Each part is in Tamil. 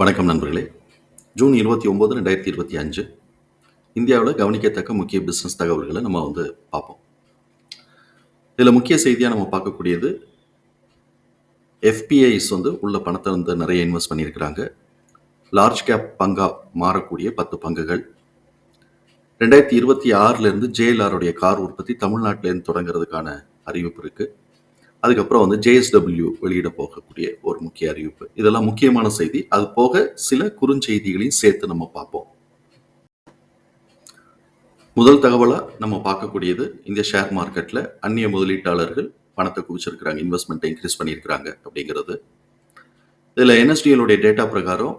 வணக்கம் நண்பர்களே. ஜூன் இருபத்தி ஒம்பது ரெண்டாயிரத்தி இருபத்தி அஞ்சு. இந்தியாவில் கவனிக்கத்தக்க முக்கிய பிஸ்னஸ் தகவல்களை நம்ம வந்து பார்ப்போம். இதில் முக்கிய செய்தியாக நம்ம பார்க்கக்கூடியது எஃபிஐஸ் வந்து உள்ள பணத்தை வந்து நிறைய இன்வெஸ்ட் பண்ணியிருக்கிறாங்க. லார்ஜ் கேப் பங்காக மாறக்கூடிய பத்து பங்குகள். ரெண்டாயிரத்தி இருபத்தி ஆறுலேருந்து ஜேஎல்ஆருடைய கார் உற்பத்தி தமிழ்நாட்டிலேருந்து தொடங்குறதுக்கான அறிவிப்பு இருக்குது அதுக்கப்புறம் வந்து ஜேஎஸ்டபிள்யூ வெளியிட போகக்கூடிய ஒரு முக்கிய அறிவிப்பு. இதெல்லாம் முக்கியமான செய்தி. அது போக சில குறுஞ்செய்திகளையும் சேர்த்து நம்ம பார்ப்போம். முதல் தகவலாக நம்ம பார்க்கக்கூடியது இந்த ஷேர் மார்க்கெட்டில் அந்நிய முதலீட்டாளர்கள் பணத்தை குவிச்சிருக்கிறாங்க இன்வெஸ்ட்மெண்ட்டை இன்க்ரீஸ் பண்ணியிருக்கிறாங்க அப்படிங்கிறது. இதில் என்எஸ்டிஎலுடைய டேட்டா பிரகாரம்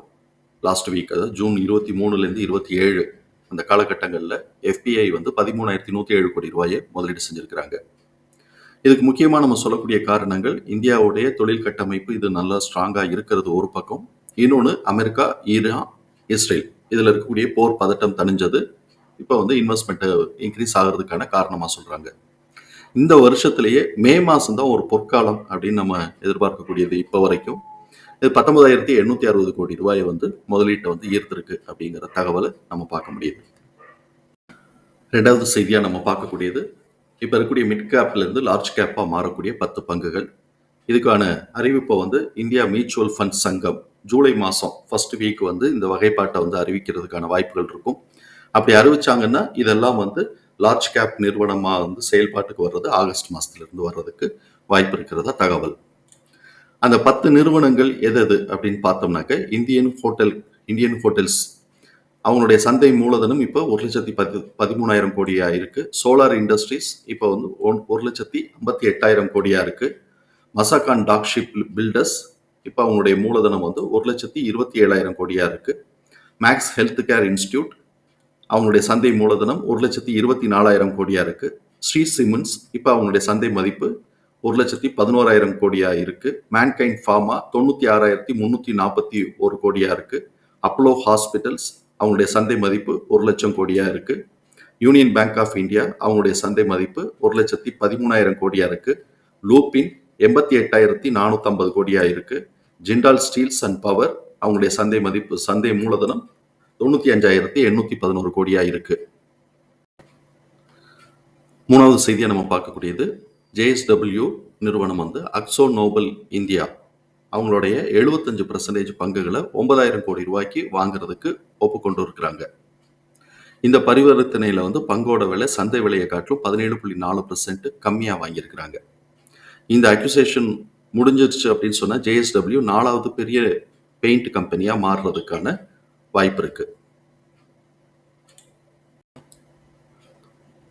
லாஸ்ட் வீக் அதாவது ஜூன் இருபத்தி மூணுலேருந்து இருபத்தி ஏழு அந்த காலகட்டங்களில் எஃபிஐ வந்து பதிமூணாயிரத்தி நூற்றி ஏழு கோடி ரூபாயை முதலீடு செஞ்சுருக்கிறாங்க. இதுக்கு முக்கியமாக நம்ம சொல்லக்கூடிய காரணங்கள் இந்தியாவுடைய தொழில் கட்டமைப்பு இது நல்லா ஸ்ட்ராங்காக இருக்கிறது ஒரு பக்கம். இன்னொன்று அமெரிக்கா ஈரான் இஸ்ரேல். இதில் இருக்கக்கூடிய போர் பதட்டம் தணிஞ்சது. இப்போ வந்து இன்வெஸ்ட்மெண்ட்டு இன்க்ரீஸ் ஆகிறதுக்கான காரணமாக சொல்கிறாங்க இந்த வருஷத்திலேயே மே மாதம் தான் ஒரு பொற்காலம் அப்படின்னு நம்ம எதிர்பார்க்கக்கூடியது இப்போ வரைக்கும். இது பத்தொன்பதாயிரத்தி எண்ணூற்றி அறுபது கோடி ரூபாயை வந்து முதலீட்டை வந்து ஈர்த்திருக்கு அப்படிங்கிற தகவலை நம்ம பார்க்க முடியுது. ரெண்டாவது செய்தியாக நம்ம பார்க்கக்கூடியது இப்போ இருக்கக்கூடிய மிட் கேப்லேருந்து லார்ஜ் கேப்பாக மாறக்கூடிய பத்து பங்குகள். இதுக்கான அறிவிப்பை வந்து இந்தியா மியூச்சுவல் ஃபண்ட் சங்கம் ஜூலை மாதம் ஃபர்ஸ்ட் வீக் வந்து இந்த வகைப்பாட்டை வந்து அறிவிக்கிறதுக்கான வாய்ப்புகள் இருக்கும். அப்படி அறிவிச்சாங்கன்னா இதெல்லாம் வந்து லார்ஜ் கேப் நிறுவனமாக வந்து செயல்பாட்டுக்கு வர்றது ஆகஸ்ட் மாதத்துலேருந்து வர்றதுக்கு வாய்ப்பு இருக்கிறதா தகவல். அந்த பத்து நிறுவனங்கள் எது எது அப்படின்னு பார்த்தோம்னாக்க இந்தியன் ஹோட்டல் இந்தியன் ஹோட்டல்ஸ் அவங்களுடைய சந்தை மூலதனம் இப்போ ஒரு லட்சத்தி பத்து பதிமூணாயிரம் கோடியாக இருக்குது சோலார் இண்டஸ்ட்ரீஸ் இப்போ வந்து ஒன் ஒரு லட்சத்தி ஐம்பத்தி எட்டாயிரம் கோடியாக இருக்குது மசாகான் டாக்ஷிப் பில்டர்ஸ் இப்போ அவங்களுடைய மூலதனம் வந்து ஒரு லட்சத்தி இருபத்தி ஏழாயிரம் கோடியாக இருக்குது மேக்ஸ் ஹெல்த் கேர் இன்ஸ்டியூட் அவங்களுடைய சந்தை மூலதனம் ஒரு லட்சத்தி இருபத்தி நாலாயிரம் கோடியாக இருக்குது ஸ்ரீ சிமெண்ட்ஸ் இப்போ அவங்களுடைய சந்தை மதிப்பு ஒரு லட்சத்தி பதினோராயிரம் கோடியாக இருக்குது மேன்கைண்ட் ஃபார்மா தொண்ணூற்றி ஆறாயிரத்தி முந்நூற்றி நாற்பத்தி ஒரு கோடியாக இருக்குது அப்போலோ ஹாஸ்பிட்டல்ஸ் அவங்களுடைய சந்தை மதிப்பு ஒரு லட்சம் கோடியாக இருக்குது யூனியன் பேங்க் ஆஃப் இந்தியா அவங்களுடைய சந்தை மதிப்பு ஒரு லட்சத்தி பதிமூணாயிரம் கோடியாக இருக்குது லூப்பின் எண்பத்தி எட்டாயிரத்தி நானூற்றம்பது கோடியாக இருக்குது ஜிண்டால் ஸ்டீல்ஸ் அண்ட் பவர் அவங்களுடைய சந்தை மதிப்பு சந்தை மூலதனம் தொண்ணூற்றி அஞ்சாயிரத்தி எண்ணூற்றி பதினோரு கோடியாக இருக்குது மூணாவது செய்தியை நம்ம பார்க்கக்கூடியது ஜேஎஸ்டபிள்யூ நிறுவனம் வந்து அக்சோ நோபல் இந்தியா அவங்களுடைய எழுபத்தஞ்சு பர்சன்டேஜ் பங்குகளை ஒன்பதாயிரம் கோடி ரூபாய்க்கு வாங்குறதுக்கு ஒப்புக்கொண்டு இருக்கிறாங்க இந்த பரிவர்த்தனையில் வந்து பங்கோட விலை சந்தை விலையை காட்டிலும் பதினேழு புள்ளி நாலு பர்சன்ட் கம்மியாக வாங்கியிருக்கிறாங்க. இந்த அக்யூசேஷன் முடிஞ்சிருச்சு அப்படின்னு சொன்னால் ஜேஎஸ்டபிள்யூ நாலாவது பெரிய பெயிண்ட் கம்பெனியாக மாறுறதுக்கான வாய்ப்பு இருக்கு.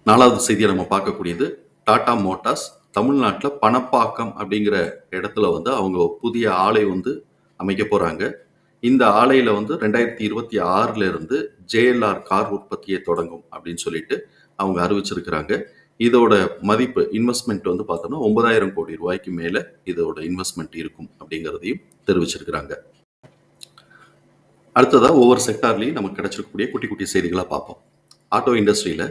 நாலாவது செய்தியை நம்ம பார்க்கக்கூடியது டாடா மோட்டார்ஸ் தமிழ்நாட்டில் பணப்பாக்கம் அப்படிங்கிற இடத்துல வந்து அவங்க புதிய ஆலை வந்து அமைக்க போகிறாங்க இந்த ஆலையில் வந்து ரெண்டாயிரத்தி இருபத்தி ஆறுல இருந்து ஜேஎல்ஆர் கார் உற்பத்தியை தொடங்கும் அப்படின்னு சொல்லிட்டு அவங்க அறிவிச்சிருக்கிறாங்க. இதோட மதிப்பு இன்வெஸ்ட்மெண்ட் வந்து பார்த்தோம்னா ஒன்பதாயிரம் கோடி ரூபாய்க்கு மேலே இதோட இன்வெஸ்ட்மெண்ட் இருக்கும் அப்படிங்கிறதையும் தெரிவிச்சிருக்கிறாங்க. அடுத்ததாக ஒவ்வொரு செக்டார்லேயும் நமக்கு கிடைச்சிருக்கக்கூடிய குட்டி குட்டி செய்திகளாக பார்ப்போம். ஆட்டோ இண்டஸ்ட்ரியில்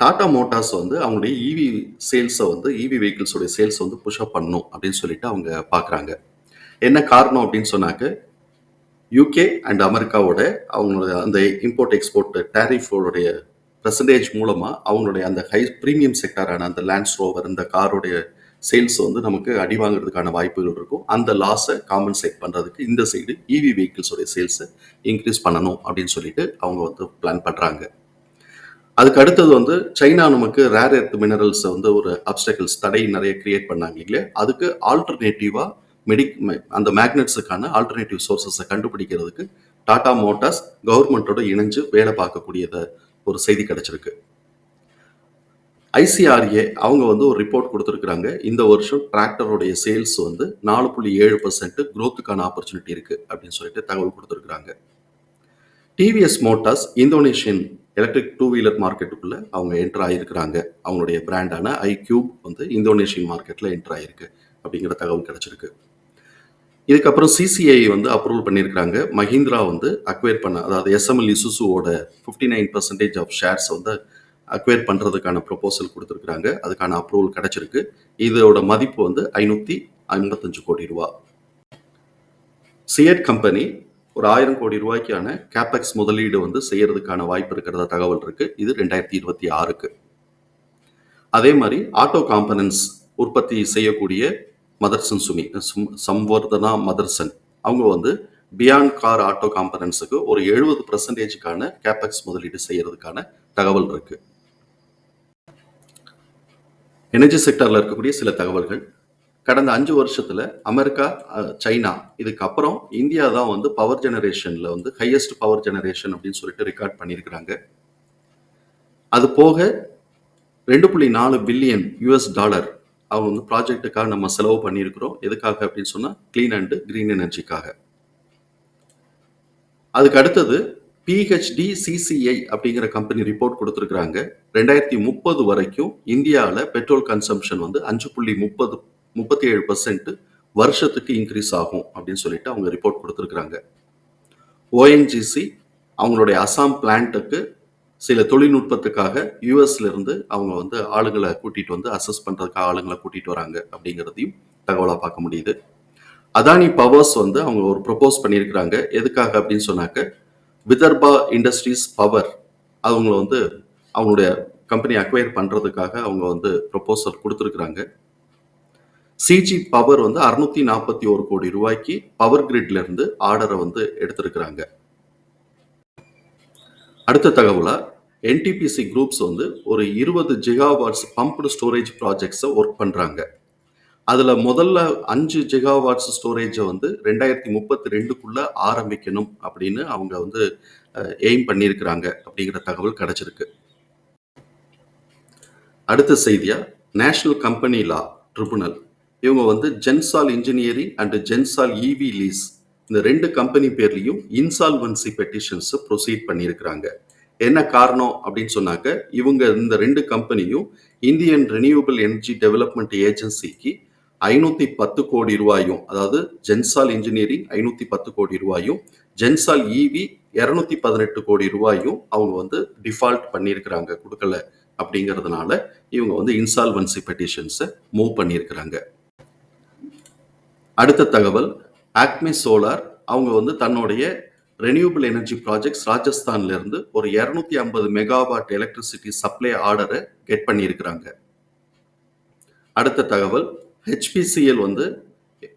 டாடா மோட்டார்ஸ் வந்து அவங்களுடைய இவி சேல்ஸை வந்து இவி வெஹிக்கிள்ஸோடைய சேல்ஸ் வந்து புஷ்அப் பண்ணணும் அப்படின்னு சொல்லிட்டு அவங்க பார்க்குறாங்க என்ன காரணம் அப்படின்னு சொன்னாக்க யூகே அண்ட் அமெரிக்காவோட அவங்களோட அந்த இம்போர்ட் எக்ஸ்போர்ட் டேரிஃபோடைய பர்சன்டேஜ் மூலமாக அவங்களுடைய அந்த ஹை ப்ரீமியம் செக்டாரான அந்த லேண்ட்ஸ் ரோவர் இந்த காரோடைய சேல்ஸ் வந்து நமக்கு அடி வாங்குறதுக்கான வாய்ப்புகள் இருக்கும். அந்த லாஸை காம்பன்சேட் பண்ணுறதுக்கு இந்த சைடு இவி வெஹிக்கிள்ஸோடைய சேல்ஸை இன்க்ரீஸ் பண்ணணும் அப்படின்னு சொல்லிட்டு அவங்க வந்து பிளான் பண்ணுறாங்க அதுக்கு அடுத்தது வந்து சைனா நமக்கு ரேர் எர்த் மினரல்ஸை வந்து ஒரு அப்டக்கிள்ஸ் தடை நிறைய கிரியேட் பண்ணாங்க இல்லையா? அதுக்கு ஆல்டர்னேட்டிவாக மெடிக் அந்த மேக்னெட்ஸுக்கான ஆல்டர்னேட்டிவ் சோர்சஸை கண்டுபிடிக்கிறதுக்கு டாடா மோட்டார்ஸ் கவர்மெண்ட்டோட இணைஞ்சு வேலை பார்க்கக்கூடியத ஒரு செய்தி கிடைச்சிருக்கு. ஐசிஆர்ஏ அவங்க வந்து ஒரு ரிப்போர்ட் கொடுத்துருக்குறாங்க. இந்த வருஷம் டிராக்டருடைய சேல்ஸ் வந்து நாலு புள்ளி ஏழு பர்சன்ட் க்ரோத்துக்கான ஆப்பர்ச்சுனிட்டி இருக்குது அப்படின்னு சொல்லிட்டு தகவல் கொடுத்துருக்குறாங்க. TVS Motors Indonesian electric two wheeler மார்க்கெட்டுக்குள்ளே அவங்க என்ட்ரு ஆகியிருக்கிறாங்க. அவங்களுடைய பிராண்டான ஐ கியூப் வந்து இந்தோனேஷியன் மார்க்கெட்டில் என்ட்ரு ஆகிருக்கு அப்படிங்கிற தகவல் கிடச்சிருக்கு. இதுக்கப்புறம் சிசிஐ வந்து அப்ரூவல் பண்ணியிருக்கிறாங்க. மஹிந்திரா வந்து அக்வயர் பண்ண அதாவது SML இசுசுவோட fifty nine percentage of shares வந்து அக்வயர் பண்ணுறதுக்கான ப்ரொபோசல் கொடுத்துருக்குறாங்க. அதுக்கான அப்ரூவல் கிடச்சிருக்கு. இதோட மதிப்பு வந்து ஐநூற்றி ஐம்பத்தஞ்சு கோடி ரூபா. சியட் கம்பெனி ஒரு ஆயிரம் கோடி ரூபாய்க்கான கேபெக்ஸ் முதலீடு வந்து செய்யறதுக்கான வாய்ப்பு இருக்கிறதா தகவல் இருக்கு. இது ரெண்டாயிரத்தி இருபத்தி ஆறுக்கு. அதே மாதிரி ஆட்டோ காம்பனன்ஸ் உற்பத்தி செய்யக்கூடிய மதர்சன் சுமி சும்- சம்வர்தனா மதர்சன் அவங்க வந்து பியாண்ட் கார் ஆட்டோ காம்பனன்ஸுக்கு ஒரு எழுபது பர்சன்டேஜுக்கான கேபெக்ஸ் முதலீடு செய்யறதுக்கான தகவல் இருக்கு. எனர்ஜி செக்டரில் இருக்கக்கூடிய சில தகவல்கள். கடந்த அஞ்சு வருஷத்துல அமெரிக்கா சைனா இதுக்கு அப்புறம் இந்தியா தான் வந்து பவர் ஜெனரேஷன்ல வந்து ஹையஸ்ட் பவர் ஜெனரேஷன் அப்படின்னு சொல்லிட்டு ரெக்கார்ட் பண்ணியிருக்கிறாங்க. அது போக ரெண்டு புள்ளி நாலு பில்லியன் யூஎஸ் டாலர் அவங்க வந்து ப்ராஜெக்ட்டுக்காக நம்ம செலவு பண்ணியிருக்கிறோம். எதுக்காக அப்படின்னு சொன்னால் க்ளீன் அண்ட் கிரீன் எனர்ஜிக்காக அதுக்கு அடுத்தது பிஹெச்டி சிசிஐ அப்படிங்கிற கம்பெனி ரிப்போர்ட் கொடுத்துருக்குறாங்க. ரெண்டாயிரத்தி முப்பது வரைக்கும் இந்தியாவில் பெட்ரோல் கன்சம்ஷன் வந்து அஞ்சு புள்ளி முப்பது முப்பத்தி ஏழு பர்சன்ட் வருஷத்துக்கு இன்க்ரீஸ் ஆகும் அப்படின்னு சொல்லிட்டு அவங்க ரிப்போர்ட் கொடுத்துருக்குறாங்க. ஓஎன்ஜிசி அவங்களுடைய அசாம் பிளான்ட்டுக்கு சில தொழில்நுட்பத்துக்காக யூஎஸ்லேருந்து அவங்க வந்து ஆளுங்களை கூட்டிகிட்டு வந்து அசஸ் பண்ணுறதுக்காக ஆளுங்களை கூட்டிகிட்டு வராங்க அப்படிங்கிறதையும் தகவலாக பார்க்க முடியுது. அதானி பவர்ஸ் வந்து அவங்க ஒரு ப்ரொப்போஸ் பண்ணியிருக்கிறாங்க. எதுக்காக அப்படின்னு சொன்னாக்க விதர்பா இண்டஸ்ட்ரீஸ் பவர் அவங்கள வந்து அவங்களுடைய கம்பெனி அக்வயர் பண்ணுறதுக்காக அவங்க வந்து ப்ரொப்போசல் கொடுத்துருக்குறாங்க. சிஜி பவர் வந்து அறுநூத்தி நாற்பத்தி ஒரு கோடி ரூபாய்க்கு பவர் கிரிட்ல இருந்து ஆர்டரை வந்து எடுத்திருக்கிறாங்க. அடுத்த தகவலா என்டிபிசி குரூப்ஸ் வந்து ஒரு இருபது ஜிகாவாட்ஸ் பம்ப்டு ஸ்டோரேஜ் ப்ராஜெக்ட்ஸை ஒர்க் பண்றாங்க. அதுல முதல்ல அஞ்சு ஜிகாவாட்ஸ் ஸ்டோரேஜை வந்து ரெண்டாயிரத்தி முப்பத்தி ரெண்டுக்குள்ள ஆரம்பிக்கணும் அப்படின்னு அவங்க வந்து எய்ம் பண்ணியிருக்கிறாங்க அப்படிங்கிற தகவல் கிடைச்சிருக்கு. அடுத்த செய்தியா நேஷனல் கம்பெனி லா ட்ரிபுனல் இவங்க வந்து Gensol engineering and Gensol EV lease இந்த ரெண்டு கம்பெனி பேர்லையும் இன்சால்வன்சி பெட்டிஷன்ஸ் ப்ரொசீட் பண்ணியிருக்கிறாங்க. என்ன காரணம் அப்படின்னு சொன்னாக்க இவங்க இந்த ரெண்டு கம்பெனியும் இந்தியன் ரினியூவபிள் எனர்ஜி டெவலப்மெண்ட் ஏஜென்சிக்கு ஐநூத்தி பத்து கோடி ரூபாயும் அதாவது ஜென்சால் இன்ஜினியரிங் ஐநூத்தி பத்து கோடி ரூபாயும் ஜென்சால் இவி இருநூத்தி பதினெட்டு கோடி ரூபாயும் அவங்க வந்து டிஃபால்ட் பண்ணியிருக்கிறாங்க கொடுக்கல. அப்படிங்கிறதுனால இவங்க வந்து இன்சால்வன்சி பெட்டிஷன்ஸை மூவ் பண்ணியிருக்கிறாங்க. அடுத்த தகவல் ஆக்மே சோலார் அவங்க வந்து தன்னுடைய ரெனியூபிள் எனர்ஜி ப்ராஜெக்ட்ஸ் ராஜஸ்தான்ல இருந்து ஒரு இரநூத்தி ஐம்பது மெகாவாட் எலக்ட்ரிசிட்டி சப்ளை ஆர்டரை கெட் பண்ணியிருக்கிறாங்க. அடுத்த தகவல் ஹெச்பிசிஎல் வந்து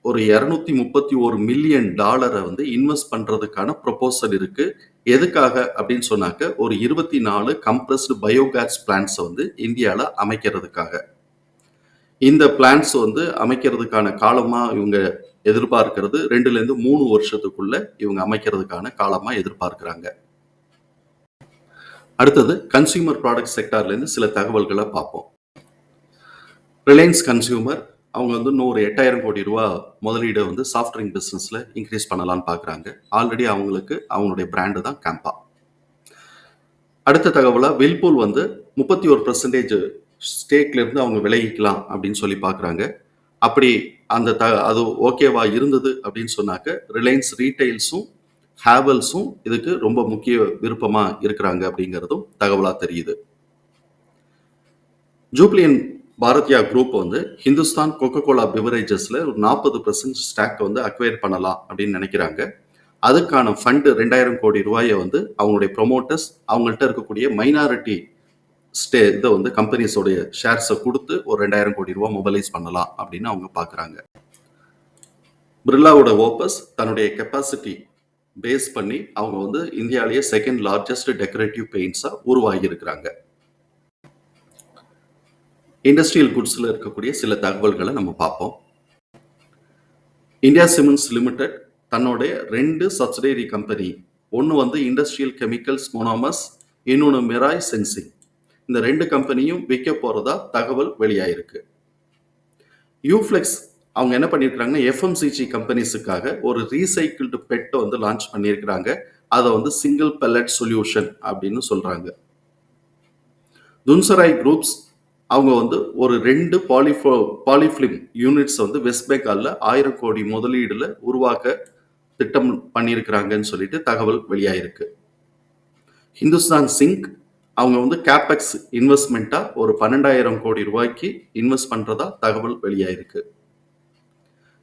ஒரு இரநூத்தி முப்பத்தி ஒரு மில்லியன் டாலரை வந்து இன்வெஸ்ட் பண்றதுக்கான ப்ரொபோசல் இருக்கு. எதுக்காக அப்படின்னு சொன்னாக்க ஒரு இருபத்தி நாலு கம்ப்ரஸ்டு பயோகேஸ் பிளான்ட்ஸை வந்து இந்தியாவில் அமைக்கிறதுக்காக. இந்த பிளான்ஸ் வந்து அமைக்கிறதுக்கான காலமா இவங்க எதிர்பார்க்கிறது ரெண்டுல இருந்து மூணு வருஷத்துக்குள்ள இவங்க அமைக்கிறதுக்கான காலமா எதிர்பார்க்கிறாங்க. அடுத்தது கன்சியூமர் ப்ராடக்ட் செக்டார்லேருந்து சில தகவல்களை பார்ப்போம். ரிலையன்ஸ் கன்சியூமர் அவங்க வந்து இன்னொரு எட்டாயிரம் கோடி ரூபா முதலீடு வந்து சாஃப்ட் ட்ரிங்க் பிஸ்னஸில் இன்க்ரீஸ் பண்ணலான்னு பார்க்குறாங்க. ஆல்ரெடி அவங்களுக்கு அவங்களுடைய பிராண்டு தான் கேம்பா அடுத்த தகவலாக வில்பூல் வந்து முப்பத்தி ஒரு பர்சன்டேஜ் ஸ்டேக்லேருந்து அவங்க விலகிக்கலாம் அப்படின்னு சொல்லி பார்க்குறாங்க. அப்படி அந்த த அது ஓகேவா இருந்தது அப்படின்னு சொன்னாக்க ரிலையன்ஸ் ரீட்டைல்ஸும் ஹேவல்ஸும் இதுக்கு ரொம்ப முக்கிய விருப்பமாக இருக்கிறாங்க அப்படிங்கிறதும் தகவலாக தெரியுது. ஜூப்ளியன் பாரதியா குரூப் வந்து ஹிந்துஸ்தான் கொக்கோ கோலா பிவரேஜஸில் ஒரு நாற்பது பர்சன்ட் ஸ்டாக் வந்து அக்வயர் பண்ணலாம் அப்படின்னு நினைக்கிறாங்க. அதுக்கான ஃபண்டு ரெண்டாயிரம் கோடி ரூபாயை வந்து அவங்களுடைய ப்ரொமோட்டர்ஸ் அவங்கள்ட்ட இருக்கக்கூடிய மைனாரிட்டி ஸ்டே இதை வந்து கம்பெனிஸோடைய ஷேர்ஸை கொடுத்து ஒரு ரெண்டாயிரம் கோடி ரூபா மொபைலைஸ் பண்ணலாம் அப்படின்னு அவங்க பார்க்குறாங்க. பிர்லாவோட ஓப்பஸ் தன்னுடைய கெப்பாசிட்டி பேஸ் பண்ணி அவங்க வந்து இந்தியாவிலேயே செகண்ட் லார்ஜஸ்ட் டெக்கரேட்டிவ் பெயிண்ட்ஸாக உருவாகி இருக்கிறாங்க இண்டஸ்ட்ரியல் குட்ஸில் இருக்கக்கூடிய சில தகவல்களை நம்ம பார்ப்போம். இந்தியா சிமெண்ட்ஸ் லிமிடெட் தன்னுடைய ரெண்டு சப்சிடரி கம்பெனி ஒன்று வந்து இண்டஸ்ட்ரியல் கெமிக்கல்ஸ் மோனோமஸ் இன்னொன்று மிராய் சென்சிங் இந்த ரெண்டு கம்பெனியும் விற்க போறதா தகவல் வெளியாயிருக்கு. யூஃப்ளெக்ஸ் அவங்க என்ன பண்ணியிருக்கிறாங்கன்னா எஃப்எம்சிஜி கம்பெனிஸுக்காக ஒரு ரீசைக்கிள்டு பெட்டை வந்து லான்ச் பண்ணியிருக்கிறாங்க அதை வந்து சிங்கிள் பெல்லட் சொல்யூஷன் அப்படின்னு சொல்கிறாங்க துன்சராய் குரூப்ஸ் அவங்க வந்து ஒரு ரெண்டு பாலிஃபோ பாலிஃபிலிம் யூனிட்ஸ் வந்து வெஸ்ட் பெங்காலில் ஆயிரம் கோடி முதலீடில் உருவாக்க திட்டம் பண்ணியிருக்கிறாங்கன்னு சொல்லிட்டு தகவல் வெளியாயிருக்கு. ஹிந்துஸ்தான் சிங்க் அவங்க வந்து கேபெக்ஸ் இன்வெஸ்ட்மெண்ட்டாக ஒரு பன்னெண்டாயிரம் கோடி ரூபாய்க்கு இன்வெஸ்ட் பண்ணுறதா தகவல் வெளியாயிருக்கு.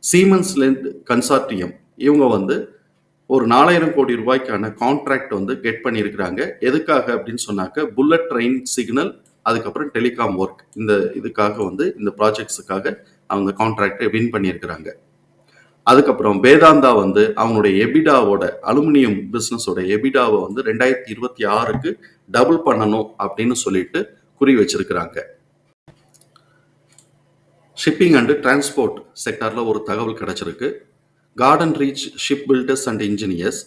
சீமன்ஸ் லெண்ட் கன்சார்டியம் இவங்க வந்து ஒரு நாலாயிரம் கோடி ரூபாய்க்கான கான்ட்ராக்ட் வந்து கெட் பண்ணியிருக்கிறாங்க. எதுக்காக அப்படின்னு சொன்னாக்க புல்லட் ட்ரெயின் சிக்னல் அதுக்கப்புறம் டெலிகாம் ஒர்க் இந்த இதுக்காக வந்து இந்த ப்ராஜெக்ட்ஸுக்காக அவங்க கான்ட்ராக்டை வின் பண்ணியிருக்கிறாங்க. அதுக்கப்புறம் வேதாந்தா வந்து அவங்களுடைய எபிடாவோட அலுமினியம் பிஸ்னஸோட எபிடாவை வந்து ரெண்டாயிரத்தி இருபத்தி ஆறுக்கு டபுள் பண்ணணும் அப்படின்னு சொல்லிட்டு குறி வச்சிருக்கிறாங்க. ஷிப்பிங் அண்டு டிரான்ஸ்போர்ட் செக்டாரில் ஒரு தகவல் கிடச்சிருக்கு. Garden Reach Ship Builders and Engineers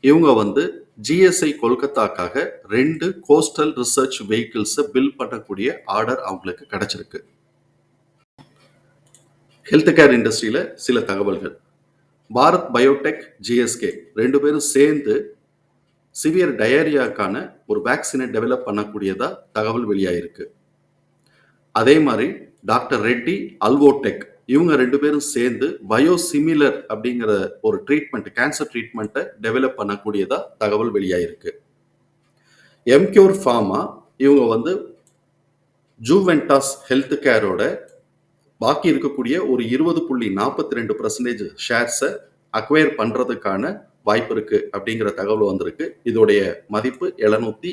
இவங்க வந்து ஜிஎஸ்ஐ கொல்கத்தாக்காக ரெண்டு கோஸ்டல் ரிசர்ச் வெஹிக்கிள்ஸை பில் பண்ணக்கூடிய ஆர்டர் அவங்களுக்கு கிடச்சிருக்கு. ஹெல்த் கேர் இண்டஸ்ட்ரியில் சில தகவல்கள். பாரத் பயோடெக் ஜிஎஸ்கே ரெண்டு பேரும் சேர்ந்து சிவியர் டயரியாக்கான ஒரு வேக்சினை டெவலப் பண்ணக்கூடியதா தகவல் வெளியாயிருக்கு. அதே மாதிரி டாக்டர் ரெட்டி அல்வோடெக் இவங்க ரெண்டு பேரும் சேர்ந்து பயோசிமிலர் அப்படிங்கிற ஒரு ட்ரீட்மெண்ட் கேன்சர் ட்ரீட்மெண்ட்டை டெவலப் பண்ணக்கூடியதா தகவல் வெளியாயிருக்கு. எம்கியூர் ஃபார்மா இவங்க வந்து ஜூவென்டாஸ் ஹெல்த் கேரோட பாக்கி இருக்கக்கூடிய ஒரு இருபது புள்ளி நாற்பத்தி ரெண்டு பர்சன்டேஜ் ஷேர்ஸை அக்வயர் பண்ணுறதுக்கான வாய்ப்பு இருக்கு அப்படிங்கிற தகவல் வந்திருக்கு. இதோடைய மதிப்பு எழுநூத்தி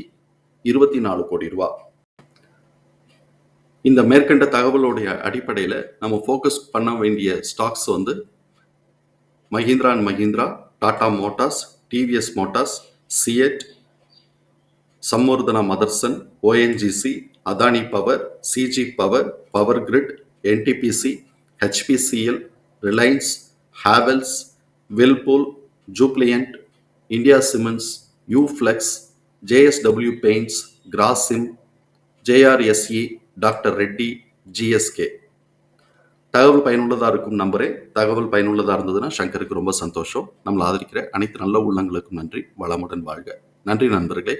இருபத்தி நாலு கோடி ரூபா. இந்த மேற்கண்ட தகவலுடைய அடிப்படையில் நம்ம ஃபோக்கஸ் பண்ண வேண்டிய ஸ்டாக்ஸ் வந்து Mahindra and Mahindra Tata Motors TVS Motors CEAT Samvardhana Motherson ONGC Adani Power CG Power Power Grid NTPC HPCL Reliance Havells Whirlpool Jubilant India Cements UFlex JSW Paints Grasim JRSE doctor Reddy GSK தகவல் பயனுள்ளதாக இருக்கும் நம்பரே. தகவல் பயனுள்ளதாக இருந்ததுன்னா சங்கருக்கு ரொம்ப சந்தோஷம். நம்மளை ஆதரிக்கிற அனைத்து நல்ல உள்ளங்களுக்கும் நன்றி. வளமுடன் வாழ்க. நன்றி நண்பர்களே.